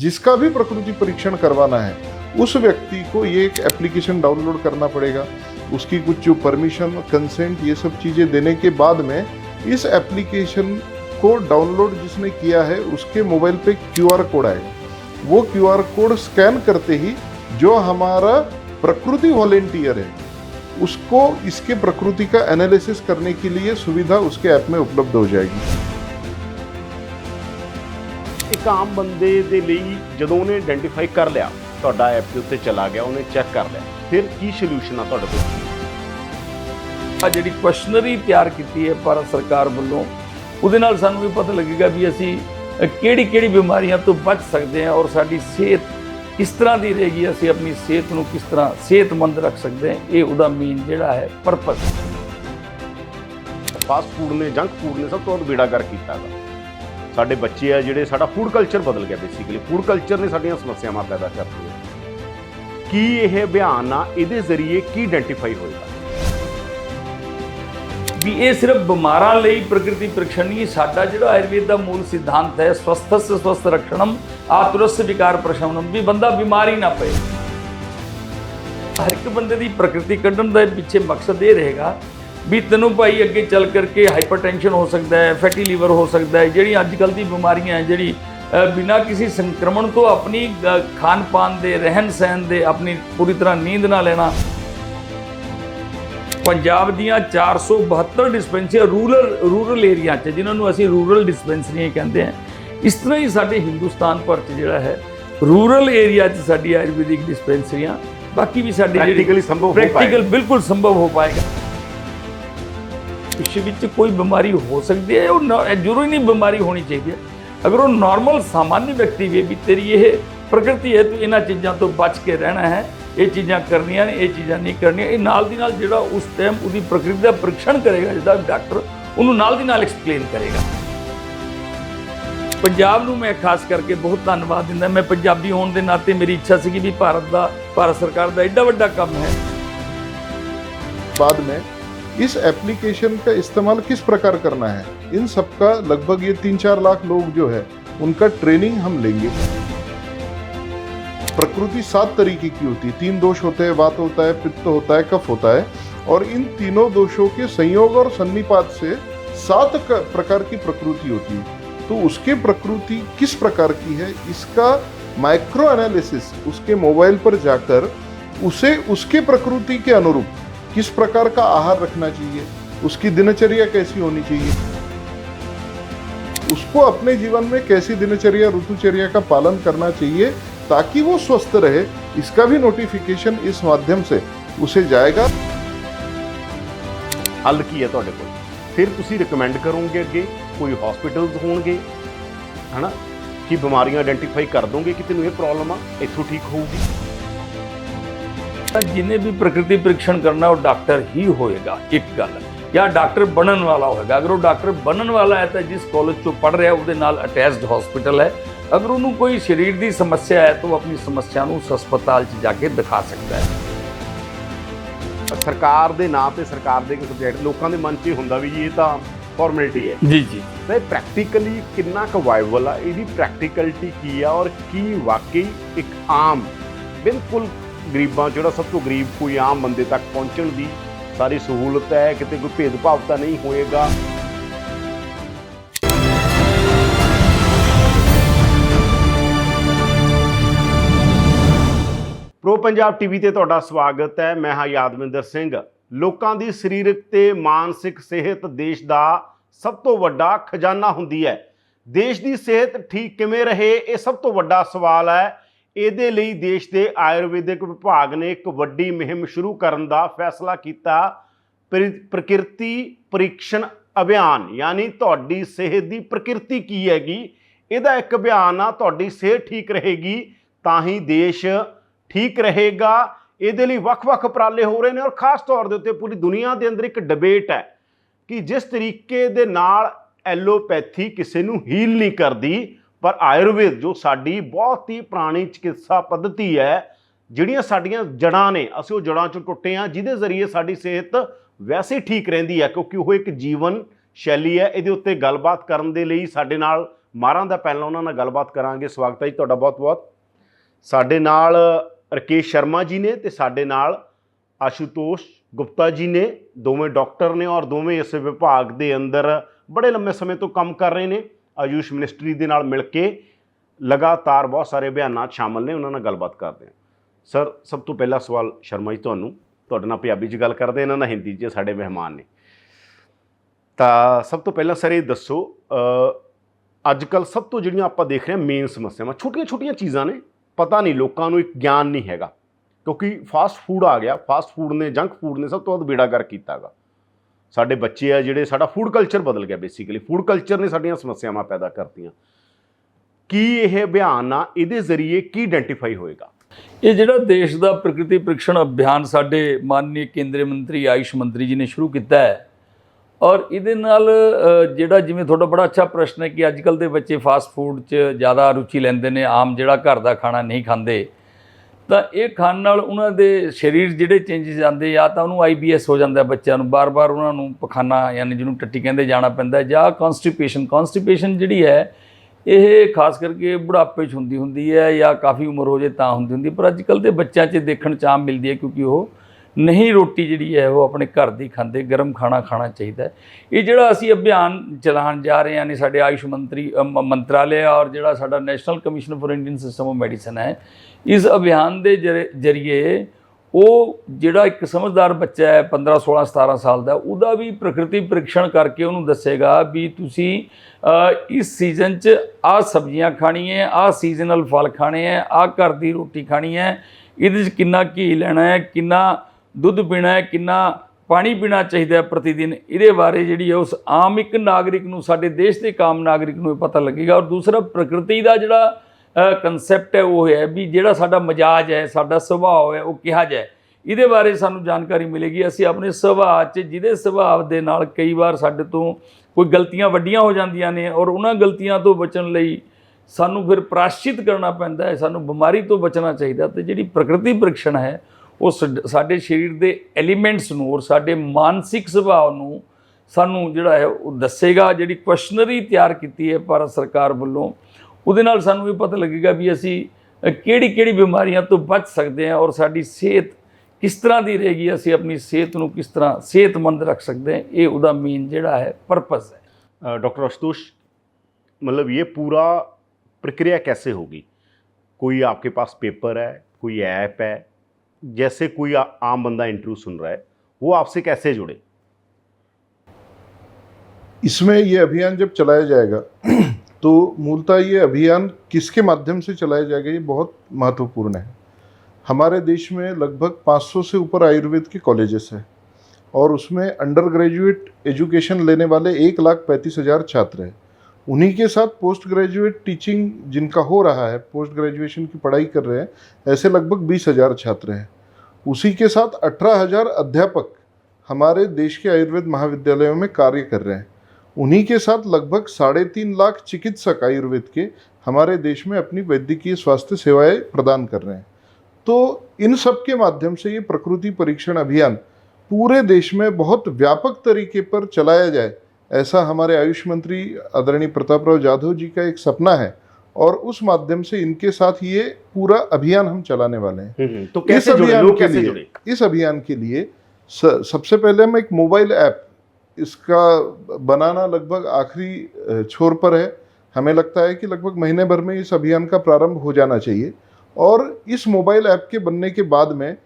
जिसका भी प्रकृति परीक्षण करवाना है, उस व्यक्ति को ये एक एप्लीकेशन डाउनलोड करना पड़ेगा। उसकी कुछ जो परमिशन कंसेंट ये सब चीज़ें देने के बाद में इस एप्लीकेशन को डाउनलोड जिसने किया है, उसके मोबाइल पे क्यूआर कोड आएगा। वो क्यूआर कोड स्कैन करते ही जो हमारा प्रकृति वॉलेंटियर है, उसको इसके प्रकृति का एनालिसिस करने के लिए सुविधा उसके ऐप में उपलब्ध हो जाएगी। ਇੱਕ ਆਮ ਬੰਦੇ ਦੇ ਲਈ ਜਦੋਂ ਉਹਨੇ ਆਇਡੈਂਟੀਫਾਈ ਕਰ ਲਿਆ ਤੁਹਾਡਾ ਐਪ ਦੇ ਉੱਤੇ ਚਲਾ ਗਿਆ ਉਹਨੇ ਚੈੱਕ ਕਰ ਲਿਆ ਫਿਰ ਕੀ ਸੋਲੂਸ਼ਨ ਆ ਤੁਹਾਡੇ ਕੋਲ? ਆ ਜਿਹੜੀ ਕੁਐਸਚਨਰੀ ਤਿਆਰ ਕੀਤੀ ਹੈ ਭਾਰਤ ਸਰਕਾਰ ਵੱਲੋਂ ਉਹਦੇ ਨਾਲ ਸਾਨੂੰ ਇਹ ਪਤਾ ਲੱਗੇਗਾ ਵੀ ਅਸੀਂ ਕਿਹੜੀ ਕਿਹੜੀ ਬਿਮਾਰੀਆਂ ਤੋਂ ਬਚ ਸਕਦੇ ਹਾਂ ਔਰ ਸਾਡੀ ਸਿਹਤ ਕਿਸ ਤਰ੍ਹਾਂ ਦੀ ਰਹੇਗੀ ਅਸੀਂ ਆਪਣੀ ਸਿਹਤ ਨੂੰ ਕਿਸ ਤਰ੍ਹਾਂ ਸਿਹਤਮੰਦ ਰੱਖ ਸਕਦੇ ਹਾਂ ਇਹ ਉਹਦਾ ਮੇਨ ਜਿਹੜਾ ਹੈ ਪਰਪਸ ਫਾਸਟ ਫੂਡ ਨੇ ਜੰਕ ਫੂਡ ਨੇ ਸਭ ਤੋਂ ਬੇੜਾ ਕਰ ਕੀਤਾ ਗਾ ਸਾਡੇ ਬੱਚੇ ਆ ਜਿਹੜੇ ਸਾਡਾ ਫੂਡ ਕਲਚਰ ਬਦਲ ਗਿਆ ਬੇਸਿਕਲੀ ਫੂਡ ਕਲਚਰ ਨੇ ਸਾਡੀਆਂ ਸਮੱਸਿਆਵਾਂ ਪੈਦਾ ਕਰਤੀਆਂ ਕੀ ਇਹ ਅਭਿਆਨ ਆ? ਇਹਦੇ ਜ਼ਰੀਏ ਕੀ ਆਇਡੈਂਟੀਫਾਈ ਹੋਏਗਾ? ਵੀ ਇਹ ਸਿਰਫ ਬਿਮਾਰਾਂ ਲਈ ਪ੍ਰਕਿਰਤੀ ਪ੍ਰੀਖਣ ਨਹੀਂ, ਸਾਡਾ ਜਿਹੜਾ ਆਯੁਰਵੇਦ ਦਾ ਮੂਲ ਸਿਧਾਂਤ ਹੈ, ਸਵਸਥਸ ਸਵਸਥ ਰਖਣਮ, ਆਤੁਰਸ ਵਿਕਾਰ ਪ੍ਰਸ਼ਮਨਮ, ਵੀ ਬੰਦਾ ਬਿਮਾਰੀ ਨਾ ਪਏ। ਹਰ ਇੱਕ ਬੰਦੇ ਦੀ ਪ੍ਰਕਿਰਤੀ ਕੱਢਣ ਦਾ ਪਿੱਛੇ ਮਕਸਦ ਇਹ ਰਹੇਗਾ ਵੀ ਤੈਨੂੰ ਭਾਈ ਅੱਗੇ ਚੱਲ ਕਰਕੇ ਹਾਈਪਰਟੈਂਸ਼ਨ ਹੋ ਸਕਦਾ ਹੈ ਫੈਟੀ ਲੀਵਰ ਹੋ ਸਕਦਾ ਹੈ ਜਿਹੜੀ ਅੱਜ ਕੱਲ ਦੀ ਬਿਮਾਰੀਆਂ ਹੈ ਜਿਹੜੀ ਬਿਨਾਂ ਕਿਸੇ ਸੰਕਰਮਣ ਤੋਂ ਆਪਣੀ ਖਾਣ ਪਾਨ ਦੇ ਰਹਿਣ ਸਹਿਣ ਦੇ ਆਪਣੀ ਪੂਰੀ ਤਰ੍ਹਾਂ ਨੀਂਦ ਨਾ ਲੈਣਾ। ਪੰਜਾਬ ਦੀਆਂ 472 ਡਿਸਪੈਂਸਰੀਆਂ ਰੂਰਲ ਰੂਰਲ ਏਰੀਆ 'ਚ ਜਿਨ੍ਹਾਂ ਨੂੰ ਅਸੀਂ ਰੂਰਲ ਡਿਸਪੈਂਸਰੀਆਂ ਕਹਿੰਦੇ ਹਾਂ ਇਸ ਤਰ੍ਹਾਂ ਹੀ ਸਾਡੇ ਹਿੰਦੁਸਤਾਨ ਭਰ 'ਚ ਜਿਹੜਾ ਹੈ ਰੂਰਲ ਏਰੀਆ 'ਚ ਸਾਡੀ ਆਯੁਰਵੈਦਿਕ ਡਿਸਪੈਂਸਰੀਆਂ ਬਾਕੀ ਵੀ ਸਾਡੀ Practically ਸੰਭਵ ਹੋ ਪ੍ਰੈਕਟੀਕਲ ਬਿਲਕੁਲ ਸੰਭਵ ਹੋ ਪਾਏਗਾ। ਉਸ ਵਿੱਚ ਕੋਈ ਬਿਮਾਰੀ ਹੋ ਸਕਦੀ ਹੈ, ਉਹ ਜ਼ਰੂਰੀ ਨਹੀਂ ਬਿਮਾਰੀ ਹੋਣੀ ਚਾਹੀਦੀ ਹੈ। ਅਗਰ ਉਹ ਨਾਰਮਲ ਸਾਮਾਨਿਕ ਵਿਅਕਤੀ ਵੀ ਵੀ ਤੇਰੀ ਇਹ ਪ੍ਰਕਿਰਤੀ ਹੈ, ਤੂੰ ਇਹਨਾਂ ਚੀਜ਼ਾਂ ਤੋਂ ਬਚ ਕੇ ਰਹਿਣਾ ਹੈ, ਇਹ ਚੀਜ਼ਾਂ ਕਰਨੀਆਂ ਨੇ, ਇਹ ਚੀਜ਼ਾਂ ਨਹੀਂ ਕਰਨੀਆਂ, ਇਹ ਨਾਲ ਦੀ ਨਾਲ ਜਿਹੜਾ ਉਸ ਟਾਈਮ ਉਹਦੀ ਪ੍ਰਕਿਰਤੀ ਦਾ ਪ੍ਰੀਖਣ ਕਰੇਗਾ ਜਿਹਦਾ ਡਾਕਟਰ ਉਹਨੂੰ ਨਾਲ ਦੀ ਨਾਲ ਐਕਸਪਲੇਨ ਕਰੇਗਾ। ਪੰਜਾਬ ਨੂੰ ਮੈਂ ਖਾਸ ਕਰਕੇ ਬਹੁਤ ਧੰਨਵਾਦ ਦਿੰਦਾ, ਮੈਂ ਪੰਜਾਬੀ ਹੋਣ ਦੇ ਨਾਤੇ ਮੇਰੀ ਇੱਛਾ ਸੀ ਕਿ ਵੀ ਭਾਰਤ ਦਾ, ਭਾਰਤ ਸਰਕਾਰ ਦਾ ਐਡਾ ਵੱਡਾ ਕੰਮ ਹੈ। ਬਾਅਦ ਮੈਂ इस एप्लीकेशन का इस्तेमाल किस प्रकार करना है? इन सब का लगभग ये तीन चार लाख लोग जो है, उनका ट्रेनिंग हम लेंगे। प्रकृति सात तरीके की होती है। तीन दोष होते हैं, वात होता है, पित्त होता है, कफ होता है। और इन तीनों दोषों के संयोग और सन्निपात से सात प्रकार की प्रकृति होती है। तो उसके प्रकृति किस प्रकार की है? इसका माइक्रो एनालिसिस उसके मोबाइल पर जाकर उसे, उसके प्रकृति के अनुरूप किस प्रकार का आहार रखना चाहिए? उसकी दिनचर्या कैसी होनी चाहिए? उसको अपने जीवन में कैसी दिनचर्या, ऋतुचर्या का पालन करना चाहिए ताकि वो स्वस्थ रहे? इसका भी नोटिफिकेशन इस माध्यम से उसे जाएगा। ਹੱਲ ਕੀ ਹੈ फिर ਕੋਲ ਫਿਰ ਤੁਸੀਂ ਰეკਮੈਂਡ ਕਰੋਗੇ ਅੱਗੇ ਕੋਈ ਹਸਪੀਟਲਸ ਹੋਣਗੇ ਹਨਾ ਕਿ कि ਆਇਡੈਂਟੀਫਾਈ ਕਰ ਦੋਗੇ ਕਿ ਤੈਨੂੰ ਇਹ ਪ੍ਰੋਬਲਮ ਆ इतों ठीक होगी। ਤਾਂ ਜਿਹਨੇ ਵੀ ਪ੍ਰਕਿਰਤੀ ਪਰੀਖਣ ਕਰਨਾ ਉਹ ਡਾਕਟਰ ਹੀ ਹੋਏਗਾ ਇੱਕ ਗੱਲ। ਜਾਂ ਡਾਕਟਰ ਬਣਨ ਵਾਲਾ ਹੋਏਗਾ। ਅਗਰ ਉਹ ਡਾਕਟਰ ਬਣਨ ਵਾਲਾ ਹੈ ਤਾਂ ਜਿਸ ਕਾਲਜ ਚੋਂ ਪੜ੍ਹ ਰਿਹਾ ਉਹਦੇ ਨਾਲ ਅਟੈਚਡ ਹਸਪੀਟਲ ਹੈ। ਅਗਰ ਉਹਨੂੰ ਕੋਈ ਸਰੀਰ ਦੀ ਸਮੱਸਿਆ ਹੈ ਤਾਂ ਉਹ ਆਪਣੀ ਸਮੱਸਿਆ ਨੂੰ ਉਸ ਹਸਪਤਾਲ 'ਚ ਜਾ ਕੇ ਦਿਖਾ ਸਕਦਾ ਹੈ। ਸਰਕਾਰ ਦੇ ਨਾਂ ਤੇ ਸਰਕਾਰ ਦੇ ਕੋਈ ਸਬਜੈਕਟ ਲੋਕਾਂ ਦੇ ਮਨ 'ਚ ਇਹ ਹੁੰਦਾ ਵੀ ਜੀ ਇਹ ਤਾਂ ਫਾਰਮੈਲਿਟੀ ਹੈ। ਜੀ ਜੀ। ਤਾਂ ਪ੍ਰੈਕਟੀਕਲੀ ਕਿੰਨਾ ਕੁ ਵਾਇਬਲ ਆ? ਇਹਦੀ ਪ੍ਰੈਕਟੀਕਲਿਟੀ ਕੀ ਆ? ਔਰ ਕੀ ਵਾਕਈ ਇੱਕ ਆਮ ਬਿਲਕੁਲ ਗਰੀਬਾਂ ਜਿਹੜਾ ਸਭ ਤੋਂ ਗਰੀਬ ਕੋਈ ਆਮ ਬੰਦੇ ਤੱਕ ਪਹੁੰਚਣ ਦੀ ਸਾਰੀ ਸਹੂਲਤ ਹੈ, ਕਿਤੇ ਕੋਈ ਭੇਦਭਾਵ ਤਾਂ ਨਹੀਂ ਹੋਏਗਾ। ਪ੍ਰੋ ਪੰਜਾਬ ਟੀਵੀ ਤੇ ਤੁਹਾਡਾ ਸਵਾਗਤ ਹੈ, ਮੈਂ ਹਾਂ ਯਾਦਵਿੰਦਰ ਸਿੰਘ। ਲੋਕਾਂ ਦੀ ਸਰੀਰਕ ਤੇ ਮਾਨਸਿਕ ਸਿਹਤ ਦੇਸ਼ ਦਾ ਸਭ ਤੋਂ ਵੱਡਾ ਖਜ਼ਾਨਾ ਹੁੰਦੀ ਹੈ। ਦੇਸ਼ ਦੀ ਸਿਹਤ ਠੀਕ ਕਿਵੇਂ ਰਹੇ, ਇਹ ਸਭ ਤੋਂ ਵੱਡਾ ਸਵਾਲ ਹੈ। ਇਹਦੇ ਲਈ ਦੇਸ਼ ਦੇ ਆਯੁਰਵੈਦਿਕ ਵਿਭਾਗ ਨੇ ਇੱਕ ਵੱਡੀ ਮੁਹਿੰਮ ਸ਼ੁਰੂ ਕਰਨ ਦਾ ਫੈਸਲਾ ਕੀਤਾ। ਪ੍ਰ- ਪ੍ਰਕਿਰਤੀ ਪਰੀਖਣ ਅਭਿਆਨ, ਯਾਨੀ ਤੁਹਾਡੀ ਸਿਹਤ ਦੀ ਪ੍ਰਕਿਰਤੀ ਕੀ ਹੈਗੀ? ਇਹਦਾ ਇੱਕ ਅਭਿਆਨ ਆ, ਤੁਹਾਡੀ ਸਿਹਤ ਠੀਕ ਰਹੇਗੀ, ਤਾਂ ਹੀ ਦੇਸ਼ ਠੀਕ ਰਹੇਗਾ। ਇਹਦੇ ਲਈ ਵੱਖ-ਵੱਖ ਉਪਰਾਲੇ ਹੋ ਰਹੇ ਨੇ ਔਰ ਖਾਸ ਤੌਰ ਦੇ ਉੱਤੇ ਪੂਰੀ ਦੁਨੀਆ ਦੇ ਅੰਦਰ ਇੱਕ ਡਿਬੇਟ ਹੈ ਕਿ ਜਿਸ ਤਰੀਕੇ ਦੇ ਨਾਲ ਐਲੋਪੈਥੀ ਕਿਸੇ ਨੂੰ ਹੀਲ ਨਹੀਂ ਕਰਦੀ ਪਰ ਆਯੁਰਵੇਦ ਜੋ ਸਾਡੀ ਬਹੁਤ ਹੀ ਪੁਰਾਣੀ ਚਿਕਿਤਸਾ ਪੱਧਤੀ ਹੈ, ਜਿਹੜੀਆਂ ਸਾਡੀਆਂ ਜੜਾਂ ਨੇ, ਅਸੀਂ ਉਹ ਜੜਾਂ ਚੋਂ ਟੁੱਟੇ ਹਾਂ, ਜਿਹਦੇ ਜ਼ਰੀਏ ਸਾਡੀ ਸਿਹਤ ਵੈਸੇ ਠੀਕ ਰਹਿੰਦੀ ਹੈ, ਕਿਉਂਕਿ ਉਹ ਇੱਕ ਜੀਵਨ ਸ਼ੈਲੀ ਹੈ। ਇਹਦੇ ਉੱਤੇ ਗੱਲਬਾਤ ਕਰਨ ਦੇ ਲਈ ਸਾਡੇ ਨਾਲ ਮਾਰਾਂ ਦਾ ਪਹਿਲਾਂ ਉਹਨਾਂ ਨਾਲ ਗੱਲਬਾਤ ਕਰਾਂਗੇ। ਸਵਾਗਤ ਹੈ ਜੀ ਤੁਹਾਡਾ ਬਹੁਤ-ਬਹੁਤ। ਸਾਡੇ ਨਾਲ ਰਕੇਸ਼ ਸ਼ਰਮਾ ਜੀ ਨੇ ਤੇ ਸਾਡੇ ਨਾਲ ਆਸ਼ੂਤੋਸ਼ ਗੁਪਤਾ ਜੀ ਨੇ। ਦੋਵੇਂ ਡਾਕਟਰ ਨੇ ਔਰ ਦੋਵੇਂ ਇਸ ਵਿਭਾਗ ਦੇ ਅੰਦਰ ਬੜੇ ਲੰਮੇ ਸਮੇਂ ਤੋਂ ਕੰਮ ਕਰ ਰਹੇ ਨੇ। ਆਯੂਸ਼ ਮਿਨਿਸਟਰੀ ਦੇ ਨਾਲ ਮਿਲ ਕੇ ਲਗਾਤਾਰ ਬਹੁਤ ਸਾਰੇ ਅਭਿਆਨਾਂ 'ਚ ਸ਼ਾਮਲ ਨੇ, ਉਹਨਾਂ ਨਾਲ ਗੱਲਬਾਤ ਕਰਦੇ ਹਾਂ। ਸਰ, ਸਭ ਤੋਂ ਪਹਿਲਾ ਸਵਾਲ ਸ਼ਰਮਾ ਜੀ ਤੁਹਾਨੂੰ, ਤੁਹਾਡੇ ਨਾਲ ਪੰਜਾਬੀ 'ਚ ਗੱਲ ਕਰਦੇ ਇਹਨਾਂ ਨਾਲ ਹਿੰਦੀ 'ਚ ਸਾਡੇ ਮਹਿਮਾਨ ਨੇ। ਤਾਂ ਸਭ ਤੋਂ ਪਹਿਲਾਂ ਸਰ ਇਹ ਦੱਸੋ ਅੱਜ ਕੱਲ ਸਭ ਤੋਂ ਜਿਹੜੀਆਂ ਆਪਾਂ ਦੇਖ ਰਹੇ ਹਾਂ ਮੇਨ ਸਮੱਸਿਆਵਾਂ, ਛੋਟੀਆਂ-ਛੋਟੀਆਂ ਚੀਜ਼ਾਂ ਨੇ, ਪਤਾ ਨਹੀਂ ਲੋਕਾਂ ਨੂੰ ਇੱਕ ਗਿਆਨ ਨਹੀਂ ਹੈਗਾ। ਕਿਉਂਕਿ ਫਾਸਟ ਫੂਡ ਆ ਗਿਆ ਫਾਸਟ ਫੂਡ ਨੇ ਜੰਕ ਫੂਡ ਨੇ ਸਭ ਤੋਂ ਵੱਧ ਬੇੜਾਗਰ ਕੀਤਾਗਾ। ਸਾਡੇ ਬੱਚੇ ਆ ਜਿਹੜੇ ਸਾਡਾ ਫੂਡ ਕਲਚਰ ਬਦਲ ਗਿਆ ਬੇਸਿਕਲੀ ਫੂਡ ਕਲਚਰ ਨੇ ਸਾਡੀਆਂ ਸਮੱਸਿਆਵਾਂ ਪੈਦਾ ਕਰਤੀਆਂ। ਕੀ ਇਹ ਅਭਿਆਨ ਆ? ਇਹਦੇ ਜ਼ਰੀਏ ਕੀ ਆਇਡੈਂਟੀਫਾਈ ਹੋਏਗਾ? ਇਹ ਜਿਹੜਾ ਦੇਸ਼ ਦਾ ਪ੍ਰਕਿਰਤੀ ਪ੍ਰੀਖਣ ਅਭਿਆਨ ਸਾਡੇ ਮਾਨਨੀय ਕੇਂਦਰੀ ਮੰਤਰੀ ਆਯੁਸ਼ ਮੰਤਰੀ ਜੀ ਨੇ ਸ਼ੁਰੂ ਕੀਤਾ ਹੈ। ਔਰ ਇਹਦੇ ਨਾਲ ਜਿਹੜਾ ਜਿਵੇਂ ਤੁਹਾਡਾ ਬੜਾ ਅੱਛਾ ਪ੍ਰਸ਼ਨ ਹੈ ਕਿ ਅੱਜ ਕੱਲ ਦੇ ਬੱਚੇ ਫਾਸਟ ਫੂਡ 'ਚ ਜ਼ਿਆਦਾ ਰੁਚੀ ਲੈਂਦੇ ਨੇ, ਆਮ ਜਿਹੜਾ ਘਰ ਦਾ ਖਾਣਾ ਨਹੀਂ ਖਾਂਦੇ। ਤਾਂ ਇਹ ਖਾਣ ਨਾਲ ਉਹਨਾਂ ਦੇ ਸਰੀਰ ਜਿਹੜੇ ਚੇਂਜਸ ਆਉਂਦੇ ਜਾਂ ਤਾਂ ਉਹਨੂੰ ਆਈਬੀਐਸ ਹੋ ਜਾਂਦਾ ਬੱਚਿਆਂ ਨੂੰ। ਬਾਰ-ਬਾਰ ਉਹਨਾਂ ਨੂੰ ਪਖਾਨਾ ਯਾਨੀ ਜਿਹਨੂੰ ਟੱਟੀ ਕਹਿੰਦੇ ਜਾਣਾ ਪੈਂਦਾ ਜਾਂ ਕਨਸਟੀਪੇਸ਼ਨ ਕਨਸਟੀਪੇਸ਼ਨ ਜਿਹੜੀ ਹੈ, ਇਹ ਖਾਸ ਕਰਕੇ ਬੁਢਾਪੇ 'ਚ ਹੁੰਦੀ ਹੁੰਦੀ ਹੈ ਜਾਂ ਕਾਫੀ ਉਮਰ ਹੋ ਜੇ ਤਾਂ ਹੁੰਦੀ ਹੁੰਦੀ ਪਰ ਅੱਜ ਕੱਲ ਦੇ ਬੱਚਿਆਂ 'ਚ ਦੇਖਣ 'ਚ ਮਿਲਦੀ ਹੈ ਕਿਉਂਕਿ ਉਹ ਨਹੀਂ ਰੋਟੀ ਜਿਹੜੀ ਹੈ ਉਹ ਆਪਣੇ ਘਰ ਦੀ ਖਾਂਦੇ ਗਰਮ ਖਾਣਾ ਖਾਣਾ ਚਾਹੀਦਾ ਇਹ ਜਿਹੜਾ ਅਸੀਂ ਅਭਿਆਨ ਚਲਾਉਣ ਜਾ ਰਹੇ ਹਾਂ ਨੇ ਸਾਡੇ ਆਯੁਸ਼ ਮੰਤਰੀ ਅ, ਮ- ਮੰਤਰਾਲੇ ਔਰ ਜਿਹੜਾ ਸਾਡਾ national commission for Indian system of medicine ਹੈ ਇਸ ਅਭਿਆਨ ਦੇ ਜਰੀਏ ਉਹ ਜਿਹੜਾ ਇੱਕ ਸਮਝਦਾਰ ਬੱਚਾ ਹੈ 15 16 17 ਸਾਲ ਦਾ ਉਹਦਾ ਵੀ ਪ੍ਰਕਿਰਤੀ ਪਰੀਖਣ ਕਰਕੇ ਉਹਨੂੰ ਦੱਸੇਗਾ ਵੀ ਤੁਸੀਂ ਇਸ ਸੀਜ਼ਨ 'ਚ ਆਹ ਸਬਜ਼ੀਆਂ ਖਾਣੀਆਂ ਆਹ ਸੀਜ਼ਨਲ ਫਲ ਖਾਣੇ ਹੈ ਆਹ ਘਰ ਦੀ ਰੋਟੀ ਖਾਣੀ ਹੈ ਇਹਦੇ 'ਚ ਕਿੰਨਾ ਘੀ ਲੈਣਾ ਹੈ ਕਿੰਨਾ ਦੁੱਧ ਪੀਣਾ ਹੈ, ਕਿੰਨਾ ਪਾਣੀ ਪੀਣਾ ਚਾਹੀਦਾ ਹੈ ਪ੍ਰਤੀ ਦਿਨ ਇਹਦੇ ਬਾਰੇ ਜਿਹੜੀ ਹੈ ਉਸ ਆਮ ਇੱਕ ਨਾਗਰਿਕ ਨੂੰ, ਸਾਡੇ ਦੇਸ਼ ਦੇ ਕਾਮ ਨਾਗਰਿਕ ਨੂੰ ਇਹ ਪਤਾ ਲੱਗੇਗਾ। ਔਰ ਦੂਸਰਾ, ਪ੍ਰਕਿਰਤੀ ਦਾ ਜਿਹੜਾ ਕਨਸੈਪਟ ਹੈ, ਉਹ ਹੈ ਵੀ ਜਿਹੜਾ ਸਾਡਾ ਮਜਾਜ ਹੈ, ਸਾਡਾ ਸੁਭਾਅ ਹੈ, ਉਹ ਕਿਹਾ ਜਾਏ। ਇਹਦੇ ਬਾਰੇ ਸਾਨੂੰ ਜਾਣਕਾਰੀ ਮਿਲੇਗੀ। ਅਸੀਂ ਆਪਣੇ ਸੁਭਾਅ 'ਚ, ਜਿਹਦੇ ਸੁਭਾਅ ਦੇ ਨਾਲ ਕਈ ਵਾਰ ਸਾਡੇ ਤੋਂ ਕੋਈ ਗਲਤੀਆਂ ਵੱਡੀਆਂ ਹੋ ਜਾਂਦੀਆਂ ਨੇ ਔਰ ਉਹਨਾਂ ਗਲਤੀਆਂ ਤੋਂ ਬਚਣ ਲਈ ਸਾਨੂੰ ਫਿਰ ਪ੍ਰਾਸ਼ਚਿਤ ਕਰਨਾ ਪੈਂਦਾ ਹੈ, ਸਾਨੂੰ ਬਿਮਾਰੀ ਤੋਂ ਬਚਣਾ ਚਾਹੀਦਾ ਤੇ ਜਿਹੜੀ ਪ੍ਰਕਿਰਤੀ ਪਰੀਖਣ ਹੈ ਉਹ ਸਾਡ- ਸਾਡੇ ਸਰੀਰ ਦੇ ਐਲੀਮੈਂਟਸ ਨੂੰ ਔਰ ਸਾਡੇ ਮਾਨਸਿਕ ਸੁਭਾਅ ਨੂੰ ਸਾਨੂੰ ਜਿਹੜਾ ਹੈ ਉਹ ਦੱਸੇਗਾ ਜਿਹੜੀ ਕੁਐਸਚਨਰੀ ਤਿਆਰ ਕੀਤੀ ਹੈ ਭਾਰਤ ਸਰਕਾਰ ਵੱਲੋਂ ਉਹਦੇ ਨਾਲ ਸਾਨੂੰ ਇਹ ਪਤਾ ਲੱਗੇਗਾ ਵੀ ਅਸੀਂ ਕਿਹੜੀ ਕਿਹੜੀ ਬਿਮਾਰੀਆਂ ਤੋਂ ਬਚ ਸਕਦੇ ਹਾਂ ਔਰ ਸਾਡੀ ਸਿਹਤ ਕਿਸ ਤਰ੍ਹਾਂ ਦੀ ਰਹੇਗੀ ਅਸੀਂ ਆਪਣੀ ਸਿਹਤ ਨੂੰ ਕਿਸ ਤਰ੍ਹਾਂ ਸਿਹਤਮੰਦ ਰੱਖ ਸਕਦੇ ਹਾਂ ਇਹ ਉਹਦਾ ਮੇਨ ਜਿਹੜਾ ਹੈ ਪਰਪਸ ਹੈ डॉक्टर आशुतोष मतलब ये पूरा प्रक्रिया कैसे होगी कोई आपके पास पेपर है कोई ऐप है जैसे कोई आ- आम बंदा इंटरव्यू सुन रहा है, वो आपसे कैसे जुड़े? इसमें ये अभियान जब चलाया जाएगा तो मूलतः ये अभियान किसके माध्यम से चलाया जाएगा, ये बहुत महत्वपूर्ण है। हमारे देश में लगभग 500 से ऊपर आयुर्वेद के कॉलेजेस हैं और उसमें अंडर ग्रेजुएट एजुकेशन लेने वाले एक लाख पैंतीस हज़ार छात्र हैं। उन्हीं के साथ पोस्ट ग्रेजुएट टीचिंग जिनका हो रहा है पोस्ट ग्रेजुएशन की पढ़ाई कर रहे हैं, ऐसे लगभग बीस हज़ार छात्र हैं। उसी के साथ अठारह हज़ार अध्यापक हमारे देश के आयुर्वेद महाविद्यालयों में कार्य कर रहे हैं। उन्हीं के साथ लगभग साढ़े तीन लाख चिकित्सक आयुर्वेद के हमारे देश में अपनी वैद्यकीय स्वास्थ्य सेवाएँ प्रदान कर रहे हैं। तो इन सब के माध्यम से ये प्रकृति परीक्षण अभियान पूरे देश में बहुत व्यापक तरीके पर चलाया जाए ऐसा हमारे आयुष मंत्री आदरणीय प्रताप राव जाधव जी का एक सपना है और उस माध्यम से इनके साथ ये पूरा अभियान हम चलाने वाले हैं। तो कैसे जुड़े? अभियान लोग के कैसे लिए- जुड़े? इस अभियान के लिए सबसे पहले हम एक मोबाइल ऐप इसका बनाना लगभग आखिरी छोर पर है। हमें लगता है कि लगभग महीने भर में इस अभियान का प्रारंभ हो जाना चाहिए। और इस मोबाइल ऐप के बनने के बाद में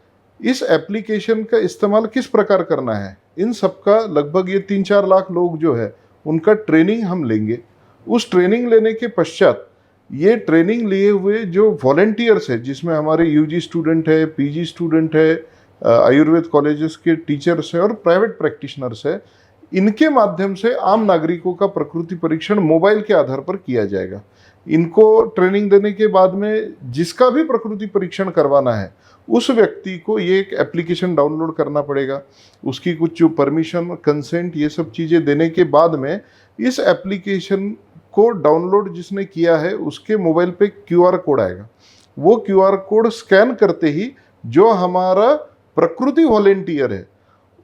इस एप्लीकेशन का इस्तेमाल किस प्रकार करना है? इन सबका लगभग ये तीन चार लाख लोग जो है, उनका ट्रेनिंग हम लेंगे। उस ट्रेनिंग लेने के पश्चात, ये ट्रेनिंग लिए हुए जो वॉलेंटियर्स है, जिसमें हमारे यूजी स्टूडेंट है पीजी स्टूडेंट है आयुर्वेद कॉलेजेस के टीचर्स है और प्राइवेट प्रैक्टिशनर्स है, इनके माध्यम से आम नागरिकों का प्रकृति परीक्षण मोबाइल के आधार पर किया जाएगा। इनको ट्रेनिंग देने के बाद में जिसका भी प्रकृति परीक्षण करवाना है, उस व्यक्ति को ये एक एप्लीकेशन डाउनलोड करना पड़ेगा। उसकी कुछ परमिशन, कंसेंट, ये सब चीज़ें देने के बाद में इस एप्लीकेशन को डाउनलोड जिसने किया है, उसके मोबाइल पे क्यूआर कोड आएगा। वो क्यूआर कोड स्कैन करते ही जो हमारा प्रकृति वॉलेंटियर है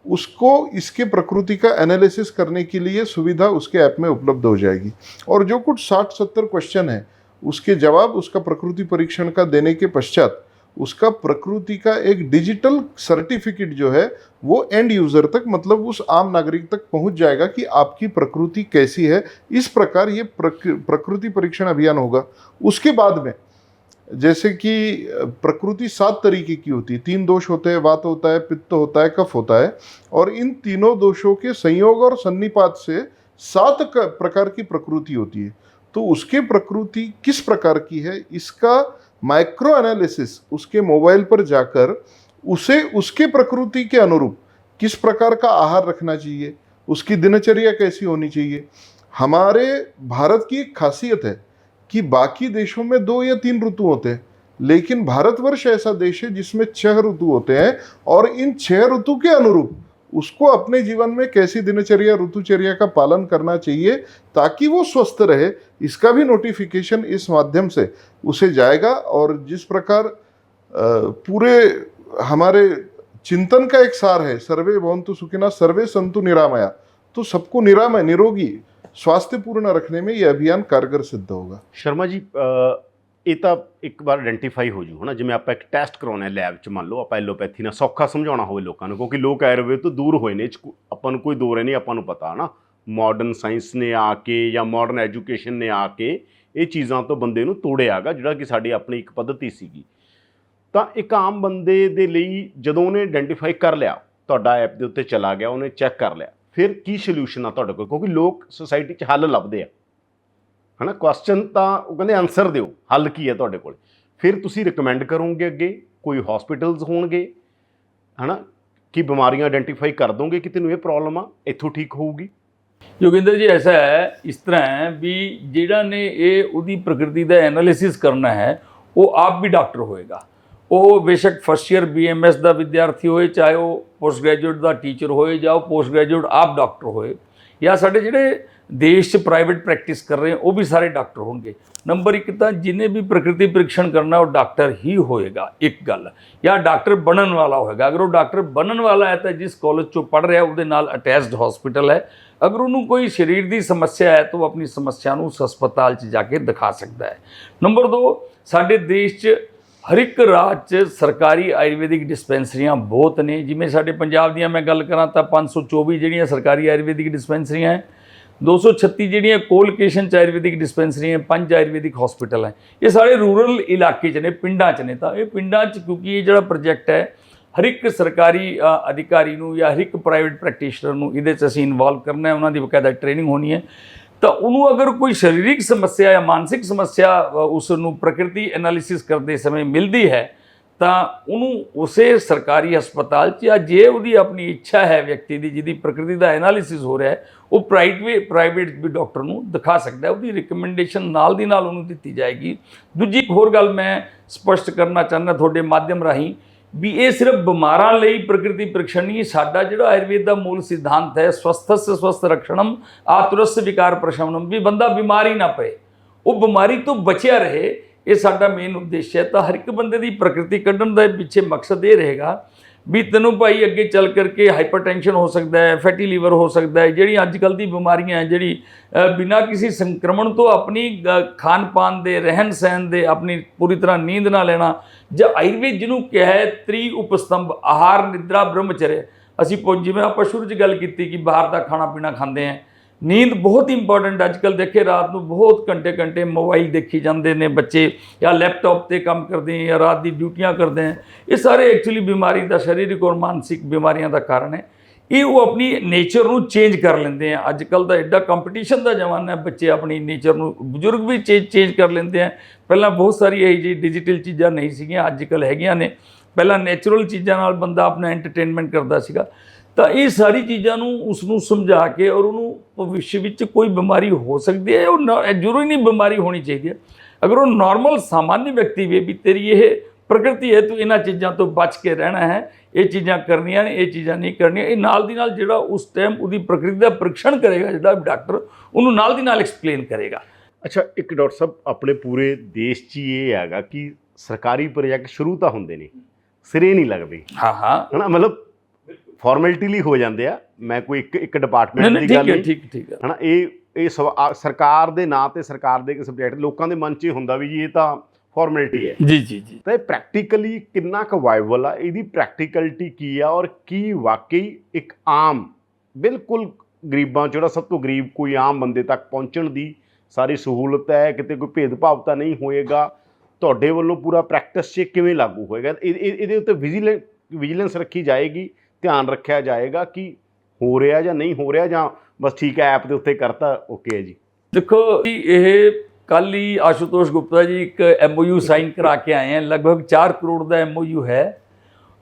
उसको इसके प्रकृति का एनालिसिस करने के लिए सुविधा उसके ऐप में उपलब्ध हो जाएगी। और जो कुछ साठ सत्तर क्वेश्चन है, उसके जवाब उसका प्रकृति परीक्षण का देने के पश्चात उसका प्रकृति का एक डिजिटल सर्टिफिकेट जो है, वो एंड यूज़र तक मतलब उस आम नागरिक तक पहुँच जाएगा कि आपकी प्रकृति कैसी है। इस प्रकार ये प्रकृति परीक्षण अभियान होगा। उसके बाद में जैसे कि प्रकृति सात तरीके की होती है। तीन दोष होते हैं, वात होता है, पित्त होता है, कफ होता है। और इन तीनों दोषों के संयोग और सन्निपात से सात प्रकार की प्रकृति होती है। तो उसके प्रकृति किस प्रकार की है, इसका माइक्रो एनालिसिस उसके मोबाइल पर जाकर उसे, उसके प्रकृति के अनुरूप किस प्रकार का आहार रखना चाहिए, उसकी दिनचर्या कैसी होनी चाहिए। हमारे भारत की एक खासियत है कि बाकी देशों में दो या तीन ऋतु होते हैं, लेकिन भारतवर्ष ऐसा देश है जिसमें छह ऋतु होते हैं और इन छह ऋतु के अनुरूप उसको अपने जीवन में कैसी दिनचर्या, ऋतुचर्या का पालन करना चाहिए ताकि वो स्वस्थ रहे, इसका भी नोटिफिकेशन इस माध्यम से उसे जाएगा और जिस प्रकार पूरे हमारे चिंतन का एक सार है, सर्वे भवंतु सुखिना सर्वे संतु निरामया। तो सबको निरामय, निरोगी स्वास्थ्यपूर्ण रखने में ये अभियान कारगर सिद्ध होगा ਸ਼ਰਮਾ ਜੀ ਅ, ਇਹ ਤਾਂ ਇੱਕ ਵਾਰ ਆਇਡੈਂਟੀਫਾਈ ਹੋ ਜੂ ਹਨਾ ਜਿਵੇਂ ਆਪਾਂ ਇੱਕ ਟੈਸਟ ਕਰਾਉਣਾ ਹੈ ਲੈਬ 'ਚ ਮੰਨ ਲਓ ਆਪਾਂ ਐਲੋਪੈਥੀ ਨਾਲ ਸੌਖਾ ਸਮਝਾਉਣਾ ਹੋਵੇ ਲੋਕਾਂ ਨੂੰ ਕਿਉਂਕਿ ਲੋਕ ਆਯੁਰਵੇਦ ਤੋਂ ਦੂਰ ਹੋਏ ਨੇ ਇਹ 'ਚ ਕੋ- ਆਪਾਂ ਨੂੰ ਕੋਈ ਦੂਰ ਨਹੀਂ ਆਪਾਂ ਨੂੰ ਪਤਾ ਹਨਾ ਮਾਡਰਨ ਸਾਇੰਸ ਨੇ ਆ ਕੇ ਜਾਂ ਮਾਡਰਨ ਐਜੂਕੇਸ਼ਨ ਨੇ ਆ ਕੇ ਇਹ ਚੀਜ਼ਾਂ ਤੋਂ ਬੰਦੇ ਨੂੰ ਤੋੜਿਆਗਾ ਜਿਹੜਾ ਕਿ ਸਾਡੀ ਆਪਣੀ ਇੱਕ ਪੱਧਤੀ ਸੀਗੀ ਤਾਂ ਇੱਕ ਆਮ ਬੰਦੇ ਦੇ ਲਈ ਜਦੋਂ ਉਹਨੇ ਆਇਡੈਂਟੀਫਾਈ ਕਰ ਲਿਆ ਤੁਹਾਡਾ ਐਪ ਦੇ ਉੱਤੇ ਚਲਾ ਗਿਆ ਉਹਨੇ ਚੈੱਕ ਕਰ ਲਿਆ ਫਿਰ ਕੀ ਸੋਲੂਸ਼ਨ ਆ ਤੁਹਾਡੇ ਕੋਲ? ਕਿਉਂਕਿ ਲੋਕ ਸੋਸਾਇਟੀ 'ਚ ਹੱਲ ਲੱਭਦੇ ਆ। ਹਨਾ? ਕੁਐਸਚਨ ਤਾਂ ਉਹ ਕਹਿੰਦੇ ਆਨਸਰ ਦਿਓ, ਹੱਲ ਕੀ ਹੈ ਤੁਹਾਡੇ ਕੋਲ? ਫਿਰ ਤੁਸੀਂ ਰეკਮੈਂਡ ਕਰੋਗੇ ਅੱਗੇ, ਕੋਈ ਹਸਪੀਟਲਸ ਹੋਣਗੇ, ਹਨਾ? ਕੀ ਬਿਮਾਰੀਆਂ ਆਇਡੈਂਟੀਫਾਈ ਕਰ ਦੋਗੇ ਕਿ ਤੈਨੂੰ ਇਹ ਪ੍ਰੋਬਲਮ ਆ? ਇੱਥੋਂ ਠੀਕ ਹੋਊਗੀ। ਜੋਗਿੰਦਰ ਜੀ, ਐਸਾ ਹੈ, ਇਸ ਤਰ੍ਹਾਂ ਹੈ ਵੀ ਜਿਹੜਾ ਨੇ ਇਹ ਉਹਦੀ ਪ੍ਰਕਿਰਤੀ ਦਾ ਐਨਾਲਿਸਿਸ ਕਰਨਾ ਹੈ, ਉਹ ਆਪ ਵੀ ਡਾਕਟਰ ਹੋਏਗਾ। ਉਹ ਬੇਸ਼ੱਕ ਫਸਟ ਈਅਰ ਬੀਐਮਐਸ ਦਾ ਵਿਦਿਆਰਥੀ ਹੋਏ, ਚਾਹੇ ਉਹ ਪੋਸਟ ਗ੍ਰੈਜੂਏਟ ਦਾ ਟੀਚਰ ਹੋਏ ਜਾਂ ਉਹ ਪੋਸਟ ਗ੍ਰੈਜੂਏਟ ਆਪ ਡਾਕਟਰ ਹੋਏ, ਜਾਂ ਸਾਡੇ ਜਿਹੜੇ ਦੇਸ਼ 'ਚ ਪ੍ਰਾਈਵੇਟ ਪ੍ਰੈਕਟਿਸ ਕਰ ਰਹੇ, ਉਹ ਵੀ ਸਾਰੇ ਡਾਕਟਰ ਹੋਣਗੇ। ਨੰਬਰ 1 ਤਾਂ ਜਿਹਨੇ ਵੀ ਪ੍ਰਕਿਰਤੀ ਪ੍ਰੀਖਣ ਕਰਨਾ, ਉਹ ਡਾਕਟਰ ਹੀ ਹੋਏਗਾ, ਇੱਕ ਗੱਲ। ਜਾਂ ਡਾਕਟਰ ਬਣਨ ਵਾਲਾ ਹੋਏਗਾ। ਅਗਰ ਉਹ ਡਾਕਟਰ ਬਣਨ ਵਾਲਾ ਹੈ, ਤਾਂ ਜਿਸ ਕਾਲਜ 'ਚੋਂ ਪੜ੍ਹ ਰਿਹਾ, ਉਹਦੇ ਨਾਲ ਅਟੈਚਡ ਹਸਪੀਟਲ ਹੈ। ਅਗਰ ਉਹਨੂੰ ਕੋਈ ਸਰੀਰ ਦੀ ਸਮੱਸਿਆ ਹੈ, ਤਾਂ ਉਹ ਆਪਣੀ ਸਮੱਸਿਆ ਨੂੰ ਉਸ ਹਸਪਤਾਲ 'ਚ ਜਾ ਕੇ ਦਿਖਾ ਸਕਦਾ ਹੈ। ਨੰਬਰ 2 ਸਾਡੇ ਦੇਸ਼ 'ਚ ਹਰ ਇੱਕ ਰਾਜ 'ਚ ਸਰਕਾਰੀ ਆਯੁਰਵੈਦਿਕ ਡਿਸਪੈਂਸਰੀਆਂ ਬਹੁਤ ਨੇ। ਜਿਵੇਂ ਸਾਡੇ ਪੰਜਾਬ ਦੀਆਂ ਮੈਂ ਗੱਲ ਕਰਾਂ ਤਾਂ 524 ਜਿਹੜੀਆਂ ਸਰਕਾਰੀ ਆਯੁਰਵੈਦਿਕ ਡਿਸਪੈਂਸਰੀਆਂ ਹੈ 236 ਜਿਹੜੀਆਂ ਕੋਲਕੇਸ਼ਨ ਚ ਆਯੁਰਵੈਦਿਕ ਡਿਸਪੈਂਸਰੀਆਂ ਪੰਜ ਆਯੁਰਵੈਦਿਕ ਹਸਪੀਟਲ ਹੈ। ਇਹ ਸਾਰੇ ਰੂਰਲ ਇਲਾਕੇ ਚ ਨੇ, ਪਿੰਡਾਂ ਚ ਨੇ ਤਾਂ ਇਹ ਪਿੰਡਾਂ ਚ ਕਿਉਂਕਿ ਇਹ ਜਿਹੜਾ ਪ੍ਰੋਜੈਕਟ ਹੈ, ਹਰ ਇੱਕ ਸਰਕਾਰੀ ਅਧਿਕਾਰੀ ਨੂੰ ਜਾਂ ਹਰ ਇੱਕ ਪ੍ਰਾਈਵੇਟ ਪ੍ਰੈਕਟੀਸ਼ਨਰ ਨੂੰ ਇਹਦੇ ਚ ਅਸੀਂ ਇਨਵੋਲਵ ਕਰਨਾ ਹੈ, ਉਹਨਾਂ ਦੀ ਬਕਾਇਦਾ ਟ੍ਰੇਨਿੰਗ ਹੋਣੀ ਹੈ। ਤਾਂ ਉਹਨੂੰ ਅਗਰ ਕੋਈ ਸਰੀਰਕ ਸਮੱਸਿਆ ਜਾਂ ਮਾਨਸਿਕ ਸਮੱਸਿਆ ਉਸ ਨੂੰ ਪ੍ਰਕਿਰਤੀ ਐਨਾਲਿਸਿਸ ਕਰਦੇ ਸਮੇਂ ਮਿਲਦੀ ਹੈ, ਤਾਂ ਉਹਨੂੰ ਉਸੇ ਸਰਕਾਰੀ ਹਸਪਤਾਲ 'ਚ ਜਾਂ ਜੇ ਉਹਦੀ ਆਪਣੀ ਇੱਛਾ ਹੈ ਵਿਅਕਤੀ ਦੀ, ਜਿਹਦੀ ਪ੍ਰਕਿਰਤੀ ਦਾ ਐਨਾਲਿਸਿਸ ਹੋ ਰਿਹਾ ਹੈ, ਉਹ ਪ੍ਰਾਈਵੇਟ ਪ੍ਰਾਈਵੇਟ ਵੀ ਡਾਕਟਰ ਨੂੰ ਦਿਖਾ ਸਕਦਾ ਉਹਦੀ ਰਿਕਮੈਂਡੇਸ਼ਨ ਨਾਲ ਦੀ ਨਾਲ ਉਹਨੂੰ ਦਿੱਤੀ ਜਾਏਗੀ। ਦੂਜੀ ਇੱਕ ਹੋਰ ਗੱਲ ਮੈਂ ਸਪਸ਼ਟ ਕਰਨਾ ਚਾਹੁੰਦਾ ਤੁਹਾਡੇ ਮਾਧਿਅਮ ਰਾਹੀਂ ਵੀ ਇਹ ਸਿਰਫ ਬਿਮਾਰਾਂ ਲਈ ਪ੍ਰਕਿਰਤੀ ਪਰੀਖਣ ਨਹੀਂ, ਸਾਡਾ ਜਿਹੜਾ ਆਯੁਰਵੇਦ ਦਾ ਮੂਲ ਸਿਧਾਂਤ ਹੈ, ਸਵਸਥਸ ਸਵਸਥ ਰਖਣਮ, ਆਤੁਰਸ ਵਿਕਾਰ ਪ੍ਰਸ਼ਮਨਮ, ਵੀ ਬੰਦਾ ਬਿਮਾਰੀ ਨਾ ਪਏ, ਉਹ ਬਿਮਾਰੀ ਤੋਂ ਬਚਿਆ ਰਹੇ, ਇਹ ਸਾਡਾ ਮੇਨ ਉਦੇਸ਼ ਹੈ। ਤਾਂ ਹਰ ਇੱਕ ਬੰਦੇ ਦੀ ਪ੍ਰਕਿਰਤੀ ਕੱਢਣ ਦਾ ਪਿੱਛੇ ਮਕਸਦ ਇਹ ਰਹੇਗਾ ਵੀ ਤੈਨੂੰ ਭਾਈ ਅੱਗੇ ਚੱਲ ਕਰਕੇ ਹਾਈਪਰਟੈਂਸ਼ਨ ਹੋ ਸਕਦਾ ਹੈ ਫੈਟੀ ਲੀਵਰ ਹੋ ਸਕਦਾ ਹੈ, ਜਿਹੜੀ ਅੱਜ ਕੱਲ ਦੀ ਬਿਮਾਰੀਆਂ ਹੈ, ਜਿਹੜੀ ਬਿਨਾਂ ਕਿਸੇ ਸੰਕਰਮਣ ਤੋਂ ਆਪਣੀ ਖਾਣ ਪਾਨ ਦੇ ਰਹਿਣ ਸਹਿਣ ਦੇ, ਆਪਣੀ ਪੂਰੀ ਤਰ੍ਹਾਂ ਨੀਂਦ ਨਾ ਲੈਣਾ, ਜਾਂ ਆਯੁਰਵੇਦ ਜਿਹਨੂੰ ਕਿਹਾ ਹੈ ਤ੍ਰੀ ਉਪਸਤੰਭ ਆਹਾਰ ਨਿਦਰਾ ਬ੍ਰਹਮਚਰਯ ਅਸੀਂ ਜਿਵੇਂ ਆਪਾਂ ਸ਼ੁਰੂ 'ਚ ਗੱਲ ਕੀਤੀ ਕਿ ਬਾਹਰ ਦਾ ਖਾਣਾ ਪੀਣਾ ਖਾਂਦੇ ਆਂ ਨੀਂਦ ਬਹੁਤ ਇੰਪੋਰਟੈਂਟ ਅੱਜ ਕੱਲ ਦੇਖੇ ਰਾਤ ਨੂੰ ਬਹੁਤ ਘੰਟੇ ਘੰਟੇ ਮੋਬਾਈਲ ਦੇਖੀ ਜਾਂਦੇ ਨੇ ਬੱਚੇ ਜਾਂ ਲੈਪਟਾਪ ਤੇ ਕੰਮ ਕਰਦੇ ਜਾਂ ਰਾਤ ਦੀ ਡਿਊਟੀਆਂ ਕਰਦੇ ਆ। ਇਹ ਸਾਰੇ ਐਕਚੁਅਲੀ ਬਿਮਾਰੀ ਦਾ ਸਰੀਰਕ ਔਰ ਮਾਨਸਿਕ ਬਿਮਾਰੀਆਂ ਦਾ ਕਾਰਨ ਹੈ। ਇਹ ਉਹ ਆਪਣੀ ਨੇਚਰ ਨੂੰ ਚੇਂਜ ਕਰ ਲੈਂਦੇ ਆ। ਅੱਜ ਕੱਲ ਦਾ ਐਡਾ ਕੰਪੀਟੀਸ਼ਨ ਦਾ ਜ਼ਮਾਨਾ ਹੈ, ਬੱਚੇ ਆਪਣੀ ਨੇਚਰ ਨੂੰ ਬਜ਼ੁਰਗ ਵੀ ਚੇਂਜ ਚੇਂਜ ਕਰ ਲੈਂਦੇ ਆ। ਪਹਿਲਾਂ ਬਹੁਤ ਸਾਰੀ ਇਹ ਜਿਹੀ ਡਿਜੀਟਲ ਚੀਜ਼ਾਂ ਨਹੀਂ ਸੀਗੀਆਂ ਅੱਜ ਕੱਲ ਹੈਗੀਆਂ ਨੇ। ਪਹਿਲਾਂ ਨੈਚੁਰਲ ਚੀਜ਼ਾਂ ਨਾਲ ਬੰਦਾ ਆਪਣਾ ਐਂਟਰਟੇਨਮੈਂਟ ਕਰਦਾ ਸੀਗਾ। ਤਾਂ ਇਹ ਸਾਰੀ ਚੀਜ਼ਾਂ ਨੂੰ ਉਸ ਨੂੰ ਸਮਝਾ ਕੇ ਔਰ ਉਹਨੂੰ ਭਵਿੱਖ ਵਿੱਚ ਕੋਈ ਬਿਮਾਰੀ ਹੋ ਸਕਦੀ ਹੈ ਉਹ ਜ਼ਰੂਰੀ ਨਹੀਂ ਬਿਮਾਰੀ ਹੋਣੀ ਚਾਹੀਦੀ ਹੈ। ਅਗਰ ਉਹ ਨਾਰਮਲ ਸਾਮਾਨਯ ਵਿਅਕਤੀ ਵੀ ਵੀ ਤੇਰੀ ਇਹ ਪ੍ਰਕਿਰਤੀ ਹੈ ਤੂੰ ਇਹਨਾਂ ਚੀਜ਼ਾਂ ਤੋਂ ਬਚ ਕੇ ਰਹਿਣਾ ਹੈ ਇਹ ਚੀਜ਼ਾਂ ਕਰਨੀਆਂ ਨੇ ਇਹ ਚੀਜ਼ਾਂ ਨਹੀਂ ਕਰਨੀਆਂ ਇਹ ਨਾਲ ਦੀ ਨਾਲ ਜਿਹੜਾ ਉਸ ਟਾਈਮ ਉਹਦੀ ਪ੍ਰਕਿਰਤੀ ਦਾ ਪਰੀਖਣ ਕਰੇਗਾ ਜਿਹੜਾ ਡਾਕਟਰ ਉਹਨੂੰ ਨਾਲ ਦੀ ਨਾਲ ਐਕਸਪਲੇਨ ਕਰੇਗਾ। ਅੱਛਾ ਇੱਕ ਡਾਕਟਰ ਸਾਹਿਬ ਆਪਣੇ ਪੂਰੇ ਦੇਸ਼ 'ਚ ਇਹ ਹੈਗਾ ਕਿ ਸਰਕਾਰੀ ਪ੍ਰੋਜੈਕਟ ਸ਼ੁਰੂ ਤਾਂ ਹੁੰਦੇ ਨੇ ਸਿਰੇ ਨਹੀਂ ਲੱਗਦੇ। ਹਾਂ ਹਾਂ। ਹਨਾ ਮਤਲਬ ਫਾਰਮੈਲਿਟੀ ਲਈ ਹੋ ਜਾਂਦੇ ਆ। ਮੈਂ ਕੋਈ ਇੱਕ ਇੱਕ ਡਿਪਾਰਟਮੈਂਟ ਦੀ ਗੱਲ ਨਹੀਂ। ਠੀਕ ਠੀਕ ਹੈ। ਹਨਾ ਇਹ ਇਹ ਸਰਕਾਰ ਦੇ ਨਾਂ ਤੇ ਸਰਕਾਰ ਦੇ ਸਬਜੈਕਟ ਲੋਕਾਂ ਦੇ ਮਨ 'ਚ ਹੁੰਦਾ ਵੀ ਜੀ ਇਹ ਤਾਂ ਫਾਰਮੈਲਿਟੀ ਹੈ। ਜੀ ਜੀ ਜੀ। ਤਾਂ ਇਹ ਪ੍ਰੈਕਟੀਕਲੀ ਕਿੰਨਾ ਕੁ ਵਾਇਬਲ ਆ? ਇਹਦੀ ਪ੍ਰੈਕਟੀਕਲਿਟੀ ਕੀ ਆ? ਔਰ ਕੀ ਵਾਕਈ ਇੱਕ ਆਮ ਬਿਲਕੁਲ ਗਰੀਬਾਂ ਜਿਹੜਾ ਸਭ ਤੋਂ ਗਰੀਬ ਕੋਈ ਆਮ ਬੰਦੇ ਤੱਕ ਪਹੁੰਚਣ ਦੀ ਸਾਰੀ ਸਹੂਲਤ ਹੈ ਕਿਤੇ ਕੋਈ ਭੇਦਭਾਵ ਤਾਂ ਨਹੀਂ ਹੋਏਗਾ ਤੁਹਾਡੇ ਵੱਲੋਂ ਪੂਰਾ ਪ੍ਰੈਕਟਿਸ 'ਚ ਕਿਵੇਂ ਲਾਗੂ ਹੋਏਗਾ? ਇਹ- ਇਹ- ਇਹਦੇ ਉੱਤੇ ਵਿਜੀਲੈਂਸ ਵਿਜੀਲੈਂਸ ਰੱਖੀ ਜਾਏਗੀ। ਧਿਆਨ ਰੱਖਿਆ ਜਾਏਗਾ ਕਿ ਹੋ ਰਿਹਾ ਜਾਂ ਨਹੀਂ ਹੋ ਰਿਹਾ ਜਾਂ ਬਸ ਠੀਕ ਹੈ ਐਪ ਦੇ ਉੱਤੇ ਕਰਤਾ ਓਕੇ ਹੈ ਜੀ। ਦੇਖੋ ਜੀ, ਇਹ ਕੱਲ ਹੀ ਆਸ਼ੂਤੋਸ਼ ਗੁਪਤਾ ਜੀ ਇੱਕ ਐਮਓਯੂ ਸਾਈਨ ਕਰਾ ਕੇ ਆਏ ਹਨ ਲਗਭਗ 4 ਕਰੋੜ ਦਾ ਐਮਓਯੂ ਹੈ।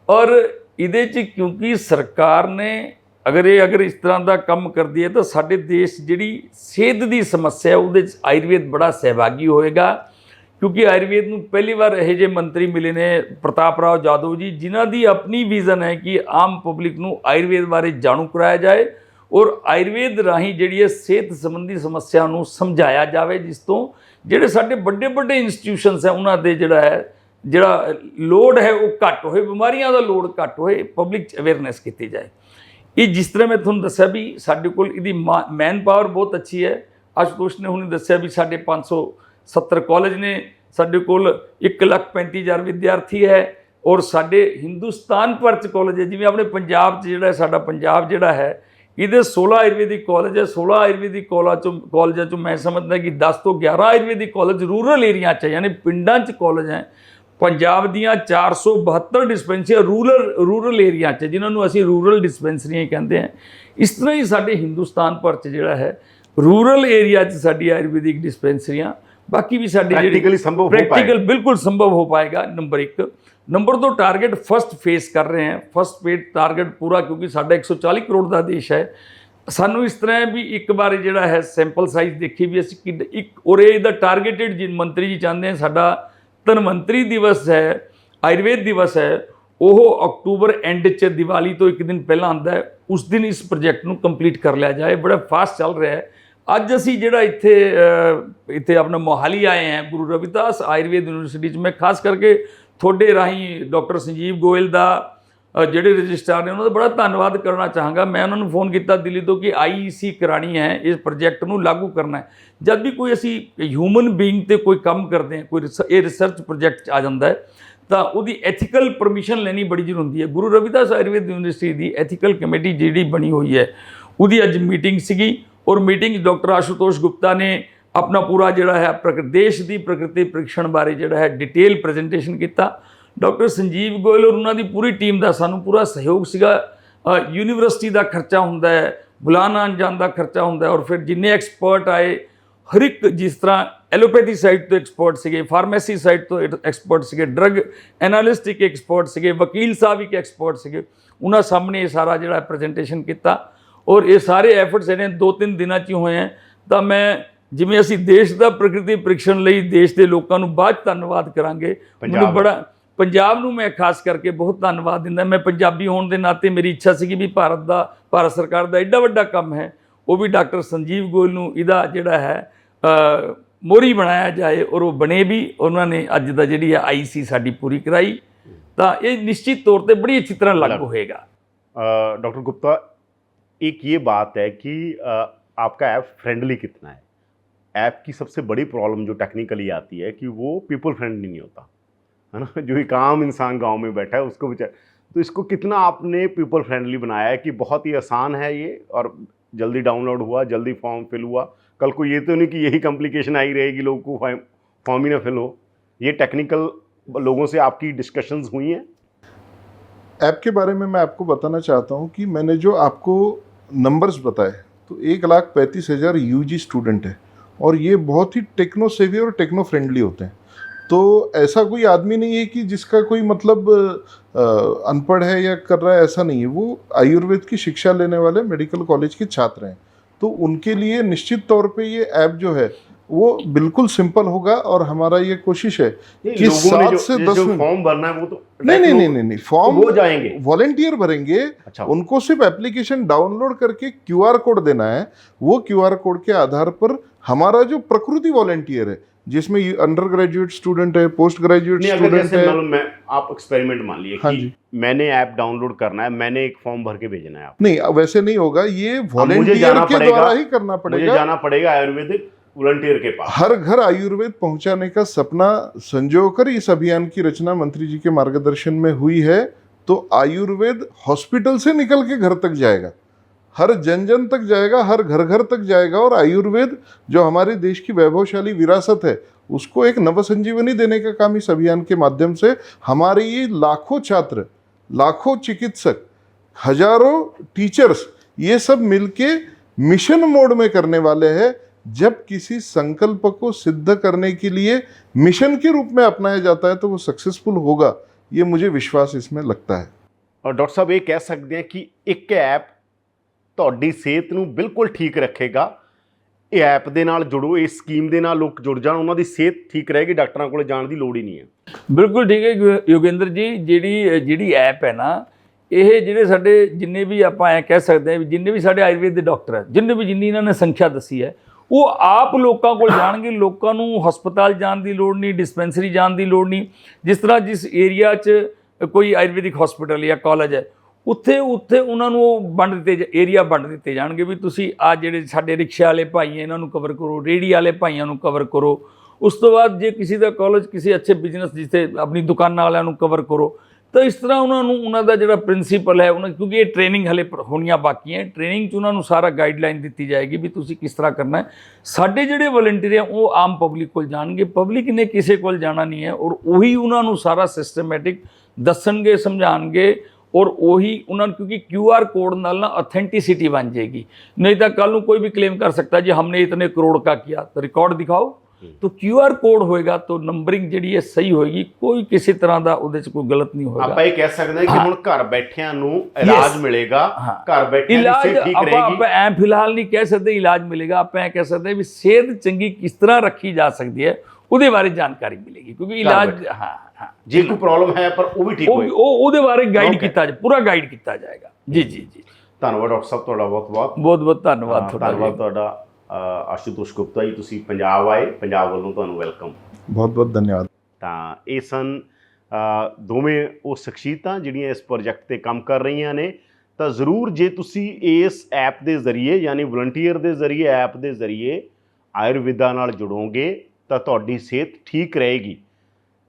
ਔਰ ਇਹਦੇ ਚ ਕਿਉਂਕਿ ਸਰਕਾਰ ਨੇ ਅਗਰ ਇਹ ਅਗਰ ਇਸ ਤਰ੍ਹਾਂ ਦਾ ਕੰਮ ਕਰਦੀ ਹੈ ਤਾਂ ਸਾਡੇ ਦੇਸ਼ ਜਿਹੜੀ ਸਿਹਤ ਦੀ ਸਮੱਸਿਆ ਉਹਦੇ ਚ ਆਯੁਰਵੇਦ ਬੜਾ ਸਹਿਭਾਗੀ ਹੋਏਗਾ। ਕਿਉਂਕਿ ਆਯੁਰਵੇਦ ਨੂੰ ਪਹਿਲੀ ਵਾਰ ਇਹੋ ਜਿਹੇ ਮੰਤਰੀ ਮਿਲੇ ਨੇ ਪ੍ਰਤਾਪ ਰਾਓ ਜਾਦਵ ਜੀ, ਜਿਨ੍ਹਾਂ ਦੀ ਆਪਣੀ ਵਿਜ਼ਨ ਹੈ ਕਿ ਆਮ ਪਬਲਿਕ ਨੂੰ ਆਯੁਰਵੇਦ ਬਾਰੇ ਜਾਣੂ ਕਰਾਇਆ ਜਾਏ ਔਰ ਆਯੁਰਵੇਦ ਰਾਹੀਂ ਜਿਹੜੀ ਹੈ ਸਿਹਤ ਸੰਬੰਧੀ ਸਮੱਸਿਆ ਨੂੰ ਸਮਝਾਇਆ ਜਾਵੇ, ਜਿਸ ਤੋਂ ਜਿਹੜੇ ਸਾਡੇ ਵੱਡੇ ਵੱਡੇ ਇੰਸਟੀਟਿਊਸ਼ਨਸ ਹੈ, ਉਹਨਾਂ ਦੇ ਜਿਹੜਾ ਹੈ, ਜਿਹੜਾ ਲੋਡ ਹੈ ਉਹ ਘੱਟ ਹੋਏ, ਬਿਮਾਰੀਆਂ ਦਾ ਲੋਡ ਘੱਟ ਹੋਏ ਪਬਲਿਕ ਚ ਅਵੇਅਰਨੈਸ ਕੀਤੀ ਜਾਏ। ਇਹ ਜਿਸ ਤਰ੍ਹਾਂ ਮੈਂ ਤੁਹਾਨੂੰ ਦੱਸਿਆ ਵੀ ਸਾਡੇ ਕੋਲ ਇਹਦੀ ਮੈਨ ਪਾਵਰ ਬਹੁਤ ਅੱਛੀ ਹੈ। ਆਸ਼ੂਤੋਸ਼ ਨੇ ਹੁਣੇ ਦੱਸਿਆ ਵੀ ਸਾਡੇ 570 ਕਾਲਜ ਨੇ ਸਾਡੇ ਕੋਲ 135000 ਵਿਦਿਆਰਥੀ ਹੈ ਔਰ ਸਾਡੇ ਹਿੰਦੁਸਤਾਨ ਭਰ ਚ ਕਾਲਜ ਹੈ, ਜਿਵੇਂ ਆਪਣੇ ਪੰਜਾਬ ਚ ਜਿਹੜਾ ਸਾਡਾ ਪੰਜਾਬ ਜਿਹੜਾ ਹੈ, ਇਹਦੇ 16 ਆਯੁਰਵੈਦਿਕ ਕਾਲਜ ਹੈ 16 ਆਯੁਰਵੈਦਿਕ ਕਾਲਜ ਚੋਂ ਕਾਲਜਾਂ ਚੋਂ ਮੈਂ ਸਮਝਦਾ ਕਿ 10 ਤੋਂ 11 ਆਯੁਰਵੈਦਿਕ ਕਾਲਜ ਰੂਰਲ ਏਰੀਆ 'ਚ ਹੈ, ਯਾਨੀ ਪਿੰਡਾਂ 'ਚ ਕਾਲਜ ਹੈ। ਪੰਜਾਬ ਦੀਆਂ 472 ਡਿਸਪੈਂਸਰੀਆਂ ਰੂਰਲ ਰੂਰਲ ਏਰੀਆ 'ਚ ਜਿਨ੍ਹਾਂ ਨੂੰ ਅਸੀਂ ਰੂਰਲ ਡਿਸਪੈਂਸਰੀਆਂ ਹੀ ਕਹਿੰਦੇ ਹਾਂ। ਇਸ ਤਰ੍ਹਾਂ ਹੀ ਸਾਡੇ ਹਿੰਦੁਸਤਾਨ ਭਰ 'ਚ ਜਿਹੜਾ ਹੈ ਰੂਰਲ ਏਰੀਆ 'ਚ ਸਾਡੀ ਆਯੁਰਵੈਦਿਕ ਡਿਸਪੈਂਸਰੀਆਂ ਬਾਕੀ ਵੀ ਸਾਡੀ ਜਿਹੜੀ ਪ੍ਰੈਕਟੀਕਲੀ ਸੰਭਵ ਹੋ ਪਾਏ ਪ੍ਰੈਕਟੀਕਲ ਬਿਲकुल ਸੰਭਵ ਹੋ ਪਾਏਗਾ number 1 number 2 target first phase ਕਰ ਰਹੇ ਹਾਂ। ਫਸਟ ਫੇਸ ਟਾਰਗੇਟ ਪੂਰਾ ਕਿਉਂਕਿ ਸਾਡਾ 140 ਕਰੋੜ ਦਾ ਦੇਸ਼ ਹੈ। ਸਾਨੂੰ ਇਸ ਤਰ੍ਹਾਂ ਹੈ ਵੀ ਇੱਕ ਵਾਰ ਜਿਹੜਾ ਹੈ ਸੈਂਪਲ ਸਾਈਜ਼ ਦੇਖੀ ਵੀ ਅਸੀਂ ਕਿ ਇੱਕ ਔਰ ਦਾ ਟਾਰਗੇਟਡ ਜੀ ਮੰਤਰੀ ਜੀ ਚਾਹੁੰਦੇ ਹਨ ਸਾਡਾ ਧਨਵੰਤਰੀ ਦਿਵਸ ਹੈ ਆਯੁਰਵੇਦ ਦਿਵਸ ਹੈ ਉਹ ਅਕਤੂਬਰ ਐਂਡ 'ਚ ਦੀਵਾਲੀ ਤੋਂ ਇੱਕ ਦਿਨ ਪਹਿਲਾਂ ਆਉਂਦਾ ਹੈ। ਉਸ ਦਿਨ ਇਸ ਪ੍ਰੋਜੈਕਟ ਨੂੰ ਕੰਪਲੀਟ ਕਰ ਲਿਆ ਜਾਏ। ਬੜਾ ਫਾਸਟ ਚੱਲ ਰਿਹਾ ਹੈ। ਅੱਜ ਅਸੀਂ ਜਿਹੜਾ ਇੱਥੇ ਇੱਥੇ ਆਪਣਾ ਮੋਹਾਲੀ ਆਏ ਹਾਂ, ਗੁਰੂ ਰਵਿਦਾਸ ਆਯੁਰਵੇਦ ਯੂਨੀਵਰਸਿਟੀ 'ਚ, ਮੈਂ ਖਾਸ ਕਰਕੇ ਤੁਹਾਡੇ ਰਾਹੀਂ ਡਾਕਟਰ ਸੰਜੀਵ ਗੋਇਲ ਦਾ ਜਿਹੜੇ ਰਜਿਸਟਰਾਰ ਨੇ, ਉਹਨਾਂ ਦਾ ਬੜਾ ਧੰਨਵਾਦ ਕਰਨਾ ਚਾਹਾਂਗਾ। ਮੈਂ ਉਹਨਾਂ ਨੂੰ ਫੋਨ ਕੀਤਾ ਦਿੱਲੀ ਤੋਂ ਕਿ ਆਈਈਸੀ ਕਰਾਣੀ ਹੈ, ਇਸ ਪ੍ਰੋਜੈਕਟ ਨੂੰ ਲਾਗੂ ਕਰਨਾ ਹੈ। ਜਦ ਵੀ ਕੋਈ ਅਸੀਂ ਹਿਊਮਨ ਬੀਇੰਗ ਤੇ ਕੋਈ ਕੰਮ ਕਰਦੇ ਹਾਂ, ਕੋਈ ਰਿਸ- ਇਹ ਰਿਸਰਚ ਪ੍ਰੋਜੈਕਟ 'ਚ ਆ ਜਾਂਦਾ ਹੈ, ਤਾਂ ਉਹਦੀ ਐਥੀਕਲ ਪਰਮਿਸ਼ਨ ਲੈਣੀ ਬੜੀ ਜ਼ਰੂਰੀ ਹੁੰਦੀ ਹੈ। ਗੁਰੂ ਰਵਿਦਾਸ ਆਯੁਰਵੇਦ ਯੂਨੀਵਰਸਿਟੀ ਦੀ ਐਥੀਕਲ ਕਮੇਟੀ ਜਿਹੜੀ ਬਣੀ ਹੋਈ ਹੈ, ਉਹਦੀ ਅੱਜ ਮੀਟਿੰਗ ਸੀਗੀ। ਔਰ ਮੀਟਿੰਗ ਡਾਕਟਰ ਆਸ਼ੂਤੋਸ਼ ਗੁਪਤਾ ਨੇ ਆਪਣਾ ਪੂਰਾ ਜਿਹੜਾ ਹੈ ਪ੍ਰਕ- ਦੇਸ਼ ਦੀ ਪ੍ਰਕਿਰਤੀ ਪ੍ਰੀਖਣ ਬਾਰੇ ਜਿਹੜਾ ਹੈ ਡਿਟੇਲ ਪ੍ਰੈਜੈਂਟੇਸ਼ਨ ਕੀਤਾ। ਡਾਕਟਰ ਸੰਜੀਵ ਗੋਇਲ ਔਰ ਉਹਨਾਂ ਦੀ ਪੂਰੀ ਟੀਮ ਦਾ ਸਾਨੂੰ ਪੂਰਾ ਸਹਿਯੋਗ ਸੀਗਾ। ਯੂਨੀਵਰਸਿਟੀ ਦਾ ਖਰਚਾ ਹੁੰਦਾ ਹੈ ਬੁਲਾਉਣ ਆਉਣ ਜਾਣ ਦਾ ਖਰਚਾ ਹੁੰਦਾ ਔਰ ਫਿਰ ਜਿੰਨੇ ਐਕਸਪਰਟ ਆਏ, ਹਰ ਇੱਕ ਜਿਸ ਤਰ੍ਹਾਂ ਐਲੋਪੈਥੀ ਸਾਈਡ ਤੋਂ ਐਕਸਪਰਟ ਸੀਗੇ, ਫਾਰਮੇਸੀ ਸਾਈਡ ਤੋਂ ਐਕਸਪਰਟ ਸੀਗੇ, ਡਰੱਗ ਐਨਾਲਿਸਟ ਇੱਕ ਐਕਸਪਰਟ ਸੀਗੇ, ਵਕੀਲ ਸਾਹਿਬ ਇੱਕ ਐਕਸਪਰਟ ਸੀਗੇ, ਉਹਨਾਂ ਸਾਹਮਣੇ ਇਹ ਸਾਰਾ ਜਿਹੜਾ ਪ੍ਰੈਜੈਂਟੇਸ਼ਨ ਕੀਤਾ। ਔਰ ਇਹ ਸਾਰੇ ਐਫਰਟਸ ਇਹਨੇ 2-3 ਦਿਨਾਂ 'ਚ ਹੀ ਹੋਏ ਆ ਤਾਂ ਮੈਂ ਜਿਵੇਂ ਅਸੀਂ ਦੇਸ਼ ਦਾ ਪ੍ਰਕਿਰਤੀ ਪ੍ਰੀਖਣ ਲਈ ਦੇਸ਼ ਦੇ ਲੋਕਾਂ ਨੂੰ ਬਾਅਦ ਧੰਨਵਾਦ ਕਰਾਂਗੇ ਮੈਨੂੰ ਬੜਾ ਪੰਜਾਬ ਨੂੰ ਮੈਂ ਖਾਸ ਕਰਕੇ ਬਹੁਤ ਧੰਨਵਾਦ ਦਿੰਦਾ। ਮੈਂ ਪੰਜਾਬੀ ਹੋਣ ਦੇ ਨਾਤੇ ਮੇਰੀ ਇੱਛਾ ਸੀ ਕਿ ਵੀ ਭਾਰਤ ਦਾ ਭਾਰਤ ਸਰਕਾਰ ਦਾ ਐਡਾ ਵੱਡਾ ਕੰਮ ਹੈ। ਉਹ ਵੀ ਡਾਕਟਰ ਸੰਜੀਵ ਗੋਇਲ ਨੂੰ ਇਹਦਾ ਜਿਹੜਾ ਹੈ ਮੋਰੀ ਬਣਾਇਆ ਜਾਏ ਔਰ ਉਹ ਬਣੇ ਵੀ। ਉਹਨਾਂ ਨੇ ਅੱਜ ਦਾ ਜਿਹੜੀ ਹੈ ਆਈਸੀ ਸਾਡੀ ਪੂਰੀ ਕਰਾਈ। ਤਾਂ ਇਹ ਨਿਸ਼ਚਿਤ ਤੌਰ ਤੇ ਬੜੀ ਅੱਛੀ ਤਰ੍ਹਾਂ ਲਾਗੂ ਹੋਏਗਾ। ਡਾਕਟਰ ਗੁਪਤਾ एक ये बात है कि आपका ऐप फ्रेंडली कितना है? ऐप की सबसे बड़ी प्रॉब्लम जो टेक्निकली आती है कि वो पीपल फ्रेंडली नहीं होता, है ना? जो एक आम इंसान गाँव में बैठा है, उसको बेचार तो इसको कितना आपने पीपल फ्रेंडली बनाया है कि बहुत ही आसान है ये, और जल्दी डाउनलोड हुआ, जल्दी फॉर्म फिल हुआ। कल को ये तो नहीं कि यही कॉम्प्लिकेशन आई रहेगी, लोगों को फॉर्म ही ना फिल हो। ये टेक्निकल लोगों से आपकी डिस्कशंस हुई हैं? ऐप के बारे में मैं आपको बताना चाहता हूँ कि मैंने जो आपको नंबर्स बताए तो एक लाख पैंतीस हज़ार यूजी स्टूडेंट है। और ये बहुत ही टेक्नो सेवी और टेक्नो फ्रेंडली होते हैं। तो ऐसा कोई आदमी नहीं है कि जिसका कोई मतलब अनपढ़ है या कर रहा है, ऐसा नहीं है। वो आयुर्वेद की शिक्षा लेने वाले मेडिकल कॉलेज के छात्र हैं। तो उनके लिए निश्चित तौर पे ये ऐप जो है वो बिल्कुल सिंपल होगा और हमारा ये कोशिश है कि सात से दस फॉर्म भरना है वो तो नहीं नहीं नहीं नहीं नहीं फॉर्म वो जाएँगे। वॉलेंटियर भरेंगे अच्छा। उनको सिर्फ़ एप्लीकेशन डाउनलोड करके क्यूआर कोड देना है। वो क्यूआर कोड के आधार पर हमारा जो प्रकृति वॉलेंटियर है जिसमें अंडर ग्रेजुएट स्टूडेंट है पोस्ट ग्रेजुएट स्टूडेंट है। मैं आप एक्सपेरिमेंट मान लिए हाँ जी। मैंने ऐप डाउनलोड करना है मैंने एक फॉर्म भर के भेजना है आप नहीं वैसे नहीं होगा ये वॉलेंटियर के द्वारा ही करना पड़ेगा। मुझे जाना पड़ेगा आयुर्वेदिक वॉलंटियर के पास। हर घर आयुर्वेद पहुँचाने का सपना संजोकर इस अभियान की रचना मंत्री जी के मार्गदर्शन में हुई है तो आयुर्वेद हॉस्पिटल से निकल के घर तक जाएगा। हर जन जन तक जाएगा, हर घर घर तक जाएगा और आयुर्वेद, जो हमारे देश की वैभवशाली विरासत है, उसको एक नव संजीवनी देने का काम इस अभियान के माध्यम से हमारे ये लाखों छात्र, लाखों चिकित्सक, हज़ारों टीचर्स ये सब मिलके मिशन मोड में करने वाले हैं। जब किसी संकल्प को सिद्ध करने के लिए मिशन के रूप में अपनाया जाता है तो वो सक्सेसफुल होगा ये मुझे विश्वास इसमें लगता है ਔਰ ਡਾਕਟਰ ਸਾਹਿਬ ਇਹ ਕਹਿ ਸਕਦੇ ਆ ਕਿ ਇੱਕ ਐਪ ਤੁਹਾਡੀ ਸਿਹਤ ਨੂੰ ਬਿਲਕੁਲ ਠੀਕ ਰੱਖੇਗਾ ਇਹ ਐਪ ਦੇ ਨਾਲ ਜੁੜੋ ਇਸ ਸਕੀਮ ਦੇ ਨਾਲ ਲੋਕ ਜੁੜ ਜਾਣ ਉਹਨਾਂ ਦੀ ਸਿਹਤ ਠੀਕ ਰਹੇਗੀ ਡਾਕਟਰਾਂ ਕੋਲੇ ਜਾਣ ਦੀ ਲੋੜ ਹੀ ਨਹੀਂ ਹੈ ਬਿਲਕੁਲ ਠੀਕ ਹੈ ਯੋ- ਯੋਗੇਂਦਰ ਜੀ ਜਿਹੜੀ ਜਿਹੜੀ ਐਪ ਹੈ ਨਾ ਇਹ ਜਿਹੜੇ ਸਾਡੇ ਜਿੰਨੇ ਵੀ ਆਪਾਂ ਐ ਕਹਿ ਸਕਦੇ ਹਾਂ ਵੀ ਜਿੰਨੇ ਵੀ ਸਾਡੇ ਆਯੁਰਵੇਦ ਦੇ ਡਾਕਟਰ ਹੈ ਜਿੰਨੇ ਵੀ ਜਿੰਨੀ ਇਹਨਾਂ ਨੇ ਸੰਖਿਆ ਦੱਸੀ ਹੈ ਉਹ ਆਪ ਲੋਕਾਂ ਕੋਲ ਜਾਣਗੇ, ਲੋਕਾਂ ਨੂੰ ਹਸਪਤਾਲ ਜਾਣ ਦੀ ਲੋੜ ਨਹੀਂ, ਡਿਸਪੈਂਸਰੀ ਜਾਣ ਦੀ ਲੋੜ ਨਹੀਂ। ਜਿਸ ਤਰ੍ਹਾਂ ਜਿਸ ਏਰੀਆ 'ਚ ਕੋਈ ਆਯੁਰਵੈਦਿਕ ਹਸਪੀਟਲ ਜਾਂ ਕਾਲਜ ਹੈ, ਉੱਥੇ ਉੱਥੇ ਉਹਨਾਂ ਨੂੰ ਉਹ ਵੰਡ ਦਿੱਤੇ ਏਰੀਆ ਵੰਡ ਦਿੱਤੇ ਜਾਣਗੇ ਵੀ ਤੁਸੀਂ ਆ ਜਿਹੜੇ ਸਾਡੇ ਰਿਕਸ਼ਾ ਵਾਲੇ ਭਾਈ ਹੈ, ਇਹਨਾਂ ਨੂੰ ਕਵਰ ਕਰੋ, ਰੇਹੜੀ ਵਾਲੇ ਭਾਈਆਂ ਨੂੰ ਕਵਰ ਕਰੋ। ਉਸ ਤੋਂ ਬਾਅਦ ਜੇ ਕਿਸੇ ਦਾ ਕਾਲਜ ਕਿਸੇ ਅੱਛੇ ਬਿਜ਼ਨਸ ਜਿੱਥੇ ਆਪਣੀ ਦੁਕਾਨਾਂ ਵਾਲਿਆਂ ਨੂੰ ਕਵਰ ਕਰੋ ਤਾਂ ਇਸ ਤਰ੍ਹਾਂ ਉਹਨਾਂ ਨੂੰ, ਉਹਨਾਂ ਦਾ ਜਿਹੜਾ ਪ੍ਰਿੰਸੀਪਲ ਹੈ, ਉਹਨਾਂ ਕਿਉਂਕਿ ਇਹ ਟ੍ਰੇਨਿੰਗ ਹਲੇ ਹੋਣੀਆਂ ਬਾਕੀ ਹੈ। ਟ੍ਰੇਨਿੰਗ 'ਚ ਉਹਨਾਂ ਨੂੰ ਸਾਰਾ ਗਾਈਡਲਾਈਨ ਦਿੱਤੀ ਜਾਏਗੀ ਵੀ ਤੁਸੀਂ ਕਿਸ ਤਰ੍ਹਾਂ ਕਰਨਾ ਹੈ। ਸਾਡੇ ਜਿਹੜੇ ਵਲੰਟੀਅਰ ਆ ਉਹ ਆਮ ਪਬਲਿਕ ਕੋਲ ਜਾਣਗੇ। ਪਬਲਿਕ ਨੇ ਕਿਸੇ ਕੋਲ ਜਾਣਾ ਨਹੀਂ ਹੈ ਔਰ ਉਹੀ ਉਹਨਾਂ ਨੂੰ ਸਾਰਾ ਸਿਸਟਮੈਟਿਕ ਦੱਸਣਗੇ, ਸਮਝਾਣਗੇ ਔਰ ਉਹੀ ਉਹਨਾਂ ਨੂੰ ਕਿਉਂਕਿ ਕਿਊ ਆਰ ਕੋਡ ਨਾਲ ਨਾ ਅਥੈਂਟਿਸਿਟੀ ਬਣ ਜਾਏਗੀ। ਨਹੀਂ ਤਾਂ ਕੱਲ ਨੂੰ ਕੋਈ ਵੀ ਕਲੇਮ ਕਰ ਸਕਦਾ ਜੀ, ਹਮਨੇ ਇਤਨੇ ਕਰੋੜ ਕਾ ਕੀਤਾ ਤਾਂ ਰਿਕਾਰਡ ਦਿਖਾਓ। तो क्यू आर कोड होएगा तो नंबरिंग ਜਿਹੜੀ ਹੈ ਸਹੀ ਹੋਏਗੀ ਕੋਈ ਕਿਸੇ ਤਰ੍ਹਾਂ ਦਾ ਉਹਦੇ 'ਚ ਕੋਈ ਗਲਤ ਨਹੀਂ ਹੋਏਗਾ ਆਪਾਂ ਇਹ ਕਹਿ ਸਕਦੇ ਹਾਂ ਕਿ ਹੁਣ ਘਰ ਬੈਠਿਆਂ ਨੂੰ ਇਲਾਜ ਮਿਲੇਗਾ ਹਾਂ। ਘਰ ਬੈਠਿਆਂ ਦੀ ਇਲਾਜ ਸਿਹਤ ਠੀਕ ਆਪਾਂ ਰਹੇਗੀ ਆਪਾਂ ਐ ਫਿਲਹਾਲ ਨਹੀਂ ਕਹਿ ਸਕਦੇ ਇਲਾਜ ਮਿਲੇਗਾ ਆਪਾਂ ਐ ਕਹਿ ਸਕਦੇ ਵੀ ਸਿਹਤ ਚੰਗੀ ਕਿਸ ਤਰ੍ਹਾਂ ਰੱਖੀ ਜਾ ਸਕਦੀ ਹੈ ਉਹਦੇ ਬਾਰੇ ਜਾਣਕਾਰੀ ਮਿਲੇਗੀ ਕਿਉਂਕਿ ਇਲਾਜ ਬੈਠੇ। ਹਾਂ ਹਾਂ ਜੇ ਕੋਈ ਪ੍ਰੋਬਲਮ ਹੈ ਪਰ ਉਹ ਵੀ ਠੀਕ ਉਹ ਹੋਏ ਉਹ ਉਹਦੇ ਬਾਰੇ ਗਾਈਡ Okay. ਕੀਤਾ ਜਾ ਪੂਰਾ ਗਾਈਡ ਕੀਤਾ ਜਾਏਗਾ ਜੀ ਜੀ ਜੀ ਧੰਨਵਾਦ ਡਾਕਟਰ ਸਾਹਿਬ ਤੁਹਾਡਾ ਬਹੁਤ ਬਹੁਤ ਬਹੁਤ ਬਹੁਤ ਧੰਨਵਾਦ ਹਾਂ, ਤੁਹਾਡਾ ਧੰਨਵਾਦ ਜੀ। ਤੁਹਾਡਾ ਅ, ਆਸ਼ੂਤੋਸ਼ ਗੁਪਤਾ ਜੀ ਤੁਸੀਂ ਪੰਜਾਬ ਆਏ ਪੰਜਾਬ ਵੱਲੋਂ ਤੁਹਾਨੂੰ ਵੈਲਕਮ ਬਹੁਤ ਬਹੁਤ ਧੰਨਵਾਦ। ਤਾਂ ਇਹ ਸਨ ਦੋਵੇਂ ਉਹ ਸ਼ਖਸੀਅਤਾਂ ਜਿਹੜੀਆਂ ਇਸ ਪ੍ਰੋਜੈਕਟ ਤੇ ਕੰਮ ਕਰ ਰਹੀਆਂ ਨੇ। ਤਾਂ ਜ਼ਰੂਰ ਜੇ ਤੁਸੀਂ ਇਸ ਐਪ ਦੇ ਜ਼ਰੀਏ ਯਾਨੀ ਵਲੰਟੀਅਰ ਦੇ ਜ਼ਰੀਏ ਐਪ ਦੇ ਜ਼ਰੀਏ ਆਯੁਰਵਿਦਾ ਨਾਲ ਜੁੜੋਗੇ ਤਾਂ ਤੁਹਾਡੀ ਸਿਹਤ ਠੀਕ ਰਹੇਗੀ।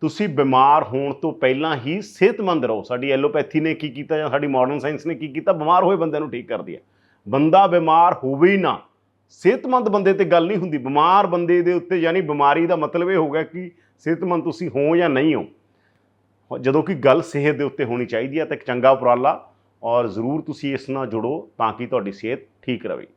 ਤੁਸੀਂ ਬਿਮਾਰ ਹੋਣ ਤੋਂ ਪਹਿਲਾਂ ਹੀ ਸਿਹਤਮੰਦ ਰਹੋ। ਸਾਡੀ ਐਲੋਪੈਥੀ ਨੇ ਕੀ ਕੀਤਾ ਜਾਂ ਸਾਡੀ ਮਾਡਰਨ ਸਾਇੰਸ ਨੇ ਕੀ ਕੀਤਾ? ਬਿਮਾਰ ਹੋਏ ਬੰਦੇ ਨੂੰ ਠੀਕ ਕਰਦੀ ਹੈ ਬੰਦਾ ਬਿਮਾਰ ਹੋਵੇ ਹੀ ਨਾ ਸਿਹਤਮੰਦ ਬੰਦੇ ਤੇ ਗੱਲ ਨਹੀਂ ਹੁੰਦੀ। ਬਿਮਾਰ ਬੰਦੇ ਦੇ ਉੱਤੇ ਯਾਨੀ ਬਿਮਾਰੀ ਦਾ ਮਤਲਬ ਇਹ ਹੋ ਗਿਆ ਕਿ ਸਿਹਤਮੰਦ ਤੁਸੀਂ ਹੋ ਜਾਂ ਨਹੀਂ ਹੋ। ਜਦੋਂ ਕਿ ਗੱਲ ਸਿਹਤ ਦੇ ਉੱਤੇ ਹੋਣੀ ਚਾਹੀਦੀ ਹੈ ਤਾਂ ਇੱਕ ਚੰਗਾ ਉਪਰਾਲਾ ਔਰ ਜ਼ਰੂਰ ਤੁਸੀਂ ਇਸ ਨਾਲ ਜੁੜੋ ਤਾਂ ਕਿ ਤੁਹਾਡੀ ਸਿਹਤ ਠੀਕ ਰਹੇ।